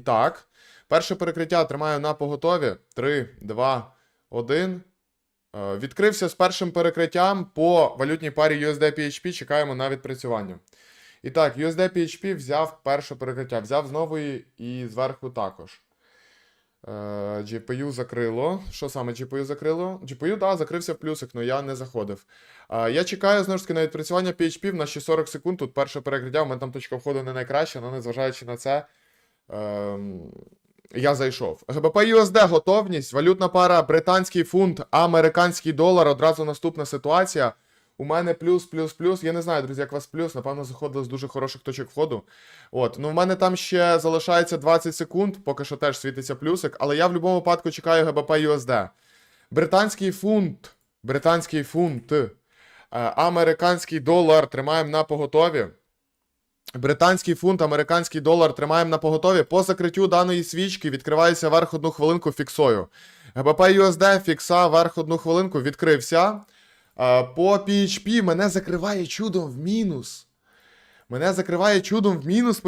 Так. Перше перекриття тримаю на поготові. 3, 2, 1. Е, Відкрився з першим перекриттям по валютній парі USD PHP. Чекаємо на відпрацювання. І так, USD PHP взяв перше перекриття. Взяв знову і, зверху також. Е, GPU закрило. Що саме GPU закрило? GPU, да, закрився в плюсик, але я не заходив. Е, я чекаю знову ж таки на відпрацювання PHP в нас ще 40 секунд. Тут перше перекриття, у мене там точка входу не найкраща, але незважаючи на це. Ем, я зайшов. ГБП USD готовність. Валютна пара британський фунт, американський долар. Одразу наступна ситуація. У мене плюс, плюс, плюс. Я не знаю, друзі, як у вас плюс. Напевно, заходили з дуже хороших точок входу. От, ну в мене там ще залишається 20 секунд, поки що теж світиться плюсик, але я в будь-якому випадку чекаю ГБП USD. Британський фунт. Британський фунт. е, Американський долар тримаємо на поготові. Британський фунт, американський долар тримаємо на поготові. По закриттю даної свічки відкривається верх одну хвилинку, фіксою. ГБП USD, фікса, верх одну хвилинку, відкрився. По PHP мене закриває чудом в мінус. Мене закриває чудом в мінус.